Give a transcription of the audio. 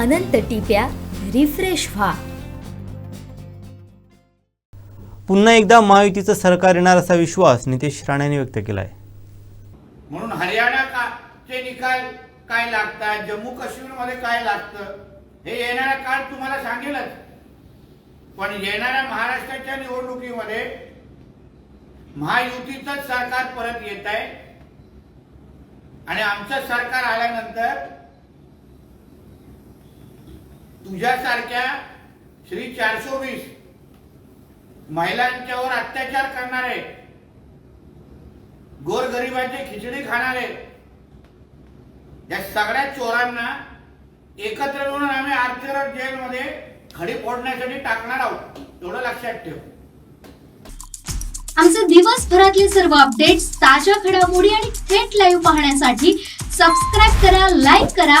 अनंत टिप्या refresh व्हा. पुन्हा एकदा महायुतीचं सरकार येणार असा विश्वास नितेश राणेंनी व्यक्त केला आहे म्हणून हरियाणा का चे निकाल काय लागतात? जम्मू काश्मीरमध्ये काय लागतं? हे येणारा काळ तुम्हाला सांगेलच. पण येणाऱ्या महाराष्ट्राच्या निवडणुकीमध्ये महायुतीचंच सरकार परत येत आहे आणि आमचं सरकार आल्यानंतर तुझ्यासारख्या श्री चारशे वीस महिलांच्यावर अत्याचार करणारे गोरगरिबांची खिचडी खाणारे या सगळ्या चोरांना एकत्र येऊन आम्ही आर्थरड जेलमध्ये खडी फोडण्यासाठी टाकणार आहोत. एवढं लक्षात ठेव. आमचे दिवसभरातले सर्व अपडेट्स ताज्या घडामोडी आणि थेट लाईव्ह पाहण्यासाठी सबस्क्राईब करा लाईक करा